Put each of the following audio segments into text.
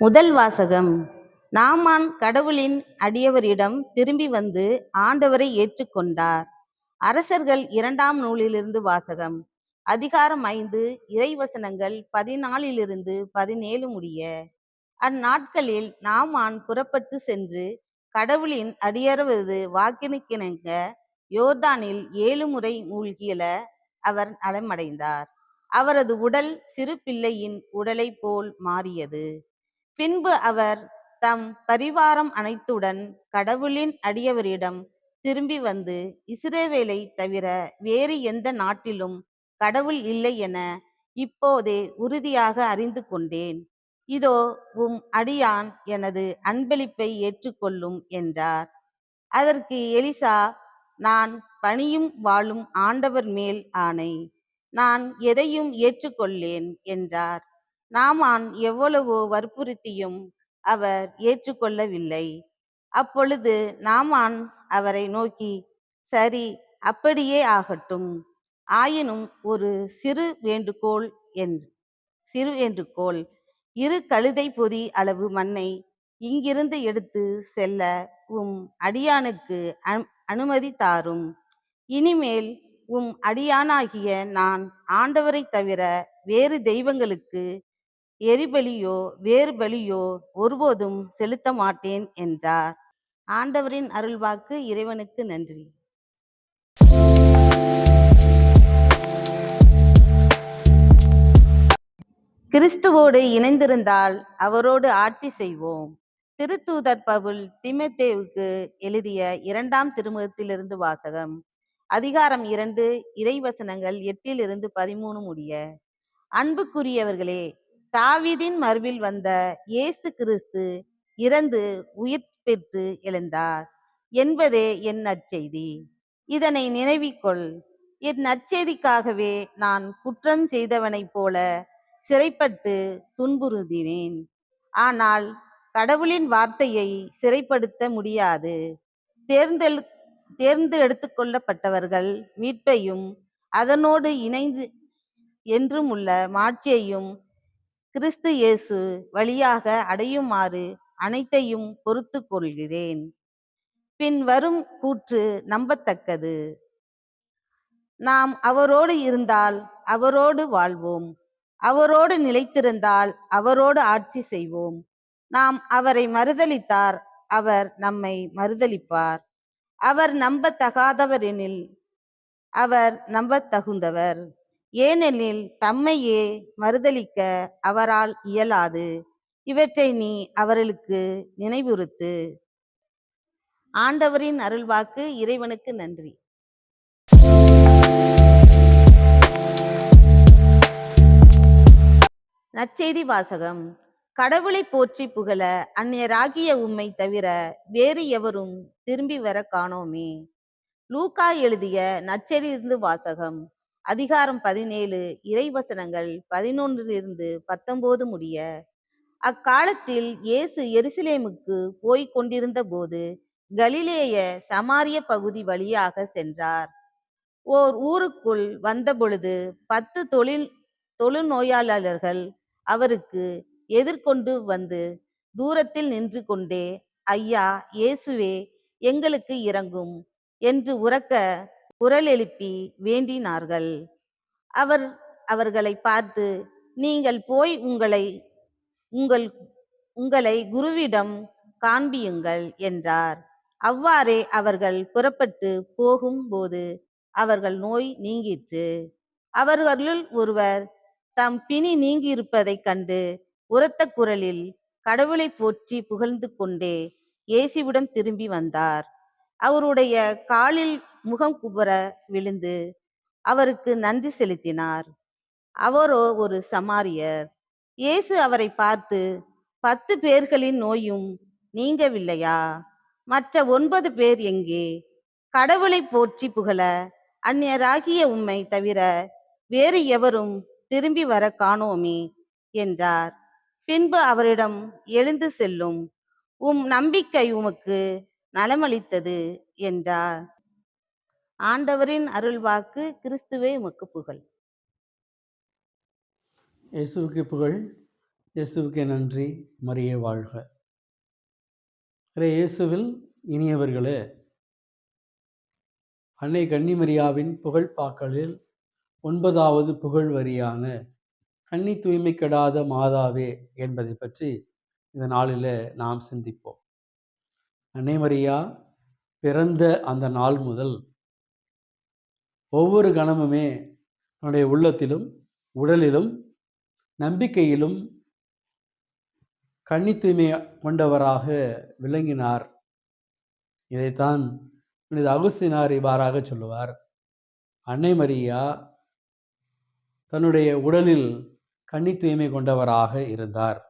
முதல் வாசகம். நாமான் கடவுளின் அடியவரிடம் திரும்பி வந்து ஆண்டவரை ஏற்றுக்கொண்டார். அரசர்கள் இரண்டாம் நூலிலிருந்து வாசகம். அதிகாரம் ஐந்து இறைவசனங்கள் பதினாலிலிருந்து பதினேழு முடிய. அந்நாட்களில் நாமான் புறப்பட்டு சென்று கடவுளின் அடியரவது வாக்கினுக்கிணங்க யோர்தானில் ஏழு முறை மூழ்கியல அவர் நலமடைந்தார். அவரது உடல் சிறு பிள்ளையின் உடலைப் போல் மாறியது. பின்பு அவர் தம் பரிவாரம் அனைத்துடன் கடவுளின் அடியவரிடம் திரும்பி வந்து இஸ்ரேவேலை தவிர வேறு எந்த நாட்டிலும் கடவுள் இல்லை என இப்போதே உறுதியாக அறிந்து கொண்டேன். இதோ உம் அடியான் எனது அன்பளிப்பை ஏற்றுக்கொள்ளும் என்றார். அதற்கு எலிசா நான் பணியும் வாழும் ஆண்டவர் மேல் ஆணை நான் எதையும் ஏற்றுக்கொள்ளேன் என்றார். நாமான் எவ்வளவோ வற்புறுத்தியும் அவர் ஏற்றுக்கொள்ளவில்லை. அப்பொழுது நாமான் அவரை நோக்கி சரி அப்படியே ஆகட்டும். ஆயினும் ஒரு சிறு வேண்டுகோள் என்று சிறு வேண்டுகோள். இரு கழுதை பொதி அளவு மண்ணை இங்கிருந்து எடுத்து செல்ல உம் அடியானுக்கு அனுமதி தாரும். இனிமேல் உம் அடியானாகிய நான் ஆண்டவரைத் தவிர வேறு தெய்வங்களுக்கு எரிபலியோ வேறு பலியோ ஒருபோதும் செலுத்த மாட்டேன் என்றார். ஆண்டவரின் அருள்வாக்கு இறைவனுக்கு நன்றி. கிறிஸ்துவோடு இணைந்திருந்தால் அவரோடு ஆட்சி செய்வோம். திருத்தூதர் பவுல் திமத்தேவுக்கு எழுதிய இரண்டாம் திருமுகத்திலிருந்து வாசகம் அதிகாரம் இரண்டு இறைவசனங்கள் எட்டிலிருந்து பதிமூணு முடிய. அன்புக்குரியவர்களே தாவீதின் மறுவில் வந்த இயேசு கிறிஸ்து இறந்து உயிர் பெற்று எழுந்தார். என்பதே என் நற்செய்தி. இதனை நினைவிக்கொள். என் நற்செய்திக்காகவே நான் குற்றம் செய்தவனைப் போல சிறைப்பட்டு துன்புறுதினேன் ஆனால் கடவுளின் வார்த்தையை சிறைப்படுத்த முடியாது. தேர்ந்தெழு தேர்ந்து எடுத்துக்கொள்ளப்பட்டவர்கள் மீட்பையும் அதனோடு இணைந்து என்றும் உள்ள மாட்சியையும் கிறிஸ்து இயேசு வழியாக அடையுமாறு அனைத்தையும் பொறுத்து கொள்கிறேன். பின் வரும் கூற்று நம்பத்தக்கது. நாம் அவரோடு இருந்தால் அவரோடு வாழ்வோம். அவரோடு நிலைத்திருந்தால் அவரோடு ஆட்சி செய்வோம். நாம் அவரை மறுதலித்தார் அவர் நம்மை மறுதலிப்பார். அவர் நம்பத்தகாதவர் எனில் அவர் நம்பத் தகுந்தவர் ஏனெனில் தம்மையே மறுதலிக்க அவரால் இயலாது. இவற்றை நீ அவர்களுக்கு நினைவுறுத்து. ஆண்டவரின் அருள்வாக்கு இறைவனுக்கு நன்றி. நற்செய்தி வாசகம். கடவுளை போற்றி புகழ அந்நியராகிய உம்மை தவிர வேறு எவரும் திரும்பி வர காணோமே. லூகா எழுதிய நற்செய்தியிலிருந்து வாசகம். அதிகாரம் பதினேழு இறைவசனங்கள் பதினொன்றிலிருந்து பத்தொன்பது முடிய அக்காலத்தில் இயேசு எருசலேமுக்கு போய்க் கொண்டிருந்த போது கலிலேய சமாரிய பகுதி வழியாக சென்றார். ஓர் ஊருக்குள் வந்தபொழுது பத்து தொழில் தொழுநோயாளர்கள் அவருக்கு எதிர்கொண்டு வந்து தூரத்தில் நின்று கொண்டே ஐயா இயேசுவே எங்களுக்கு இறங்கும் என்று உறக்க குரல் எழுப்பி வேண்டினார்கள். அவர் அவர்களை பார்த்து நீங்கள் போய் உங்களை உங்கள் உங்களை குருவிடம் காண்பியுங்கள் என்றார். அவ்வாறே அவர்கள் புறப்பட்டு போகும்போது அவர்கள் நோய் நீங்கிற்று. அவர்களுள் ஒருவர் தம் பிணி நீங்கியிருப்பதைக் கண்டு உரத்த குரலில் கடவுளை போற்றி புகழ்ந்து கொண்டே இயேசுவிடம் திரும்பி வந்தார். அவருடைய காலில் முகம் குபுற விழுந்து அவருக்கு நன்றி செலுத்தினார். அவரோ ஒரு சமாரியர். இயேசு அவரை பார்த்து பத்து பேர்களின் நோயும் நீங்கவில்லையா? மற்ற ஒன்பது பேர் எங்கே? கடவுளை போற்றி புகழ அந்நியராகிய உம்மை தவிர வேறு எவரும் திரும்பி வர காணோமே என்றார். பின்பு அவரிடம் எழுந்து செல்லும் உம் நம்பிக்கை உமக்கு நலமளித்தது என்றார். ஆண்டவரின் அருள்வாக்கு கிறிஸ்துவே உமக்கு புகழ். இயேசுவுக்கு புகழ் இயேசுவுக்கு நன்றி மரியே வாழ்க. இறை இயேசுவில் இனியவர்களே அன்னை கன்னிமரியாவின் புகழ்பாக்களில் ஒன்பதாவது புகழ் வரியான கன்னி தூய்மை கெடாத மாதாவே என்பதை பற்றி இந்த நாளில் நாம் சிந்திப்போம். அன்னை மரியா பிறந்த அந்த நாள் முதல் ஒவ்வொரு கணமுமே தன்னுடைய உள்ளத்திலும் உடலிலும் நம்பிக்கையிலும் கன்னி தூய்மை கொண்டவராக விளங்கினார். இதைத்தான் புனித அகுஸ்தினார் இவ்வாறாக சொல்லுவார். அன்னை மரியா தன்னுடைய உடலில் கன்னி தூய்மை கொண்டவராக இருந்தார்.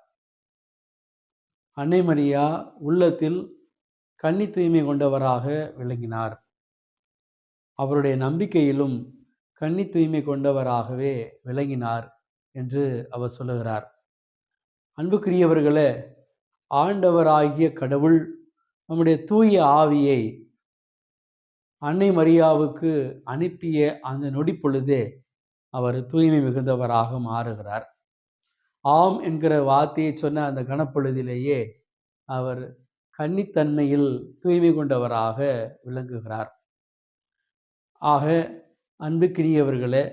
அன்னை மரியா உள்ளத்தில் கன்னி தூய்மை கொண்டவராக விளங்கினார். அவருடைய நம்பிக்கையிலும் கன்னி தூய்மை கொண்டவராகவே விளங்கினார் என்று அவர் சொல்லுகிறார். அன்புக்குரியவர்களே ஆண்டவராகிய கடவுள் நம்முடைய தூய ஆவியை அன்னை மரியாவுக்கு அனுப்பிய அந்த நொடி பொழுதே அவர் தூய்மை மிகுந்தவராக மாறுகிறார். ஆம் என்கிற வார்த்தையை சொன்ன அந்த கணப்பொழுதிலேயே அவர் கன்னித்தன்மையில் தூய்மை கொண்டவராக விளங்குகிறார். ஆக அன்புக்கினியவர்களே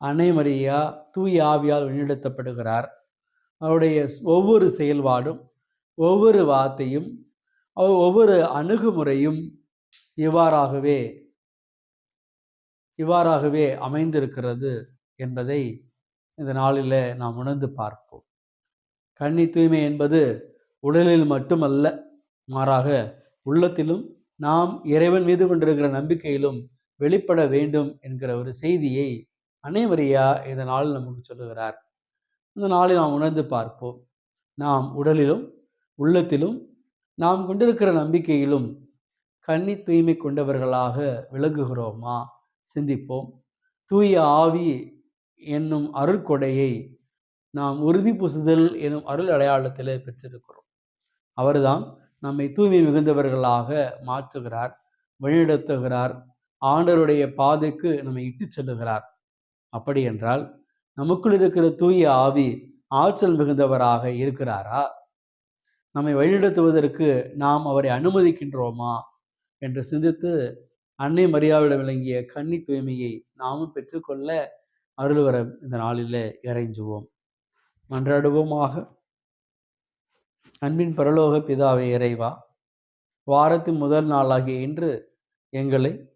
அன்னை தூய் தூய ஆவியால் வழிநடத்தப்படுகிறார் அவருடைய ஒவ்வொரு செயல்பாடும் ஒவ்வொரு வார்த்தையும் ஒவ்வொரு அணுகுமுறையும் இவ்வாறாகவே இவ்வாறாகவே அமைந்திருக்கிறது என்பதை இந்த நாளில் நாம் உணர்ந்து பார்ப்போம். கன்னி தூய்மை என்பது உடலில் மட்டுமல்ல மாறாக உள்ளத்திலும் நாம் இறைவன் மீது கொண்டிருக்கிற நம்பிக்கையிலும் வெளிப்பட வேண்டும் என்கிற ஒரு செய்தியை அனைவரையா இந்த நாளில் நமக்கு சொல்லுகிறார். இந்த நாளில் நாம் உணர்ந்து பார்ப்போம். நாம் உடலிலும் உள்ளத்திலும் நாம் கொண்டிருக்கிற நம்பிக்கையிலும் கன்னி தூய்மை கொண்டவர்களாக விளங்குகிறோமா? சிந்திப்போம். தூய ஆவி என்னும் அருள்கொடையை நாம் உறுதி புசுதல் எனும் அருள் அடையாளத்தில் பெற்றிருக்கிறோம். அவர்தான் நம்மை தூய்மை மிகுந்தவர்களாக மாற்றுகிறார் வழிநடத்துகிறார் ஆண்டருடைய பாதைக்கு நம்மை இட்டு செல்லுகிறார். அப்படி என்றால் நமக்குள் இருக்கிற தூய ஆவி ஆற்றல் மிகுந்தவராக இருக்கிறாரா? நம்மை வழிநடத்துவதற்கு நாம் அவரை அனுமதிக்கின்றோமா? என்று சிந்தித்து அன்னை மரியாவிடம் விளங்கிய கன்னி தூய்மையை நாமும் பெற்றுக்கொள்ள அருள்வர இந்த நாளில் இறைஞ்சுவோம். மன்றாடுவோமாக. அன்பின் பரலோக பிதாவை இறைவா வாரத்தின் முதல் நாளாகிய இன்று எங்களை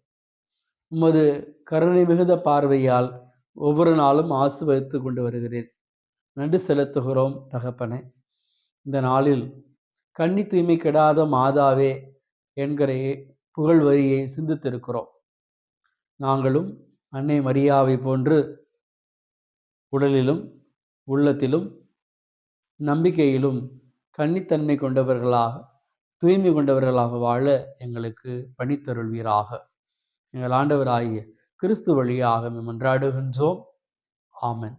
உமது கருணை மிகுந்த பார்வையால் ஒவ்வொரு நாளும் ஆசிர்வதித்து கொண்டு வருகிறேன் நன்றி செலுத்துகிறோம் தகப்பனே. இந்த நாளில் கன்னி தூய்மை கெடாத மாதாவே என்கிற புகழ் வரியை சிந்தித்திருக்கிறோம். நாங்களும் அன்னை மரியாவை போன்று உடலிலும் உள்ளத்திலும் நம்பிக்கையிலும் கன்னித்தன்மை கொண்டவர்களாக தூய்மை கொண்டவர்களாக வாழ எங்களுக்கு பணித்தருள்வீராக. எங்கள் ஆண்டவராகிய கிறிஸ்து வழியாக மன்றாடுகின்றோம். ஆமன்.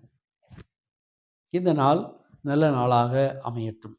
இந்த நாள் நல்ல நாளாக அமையட்டும்.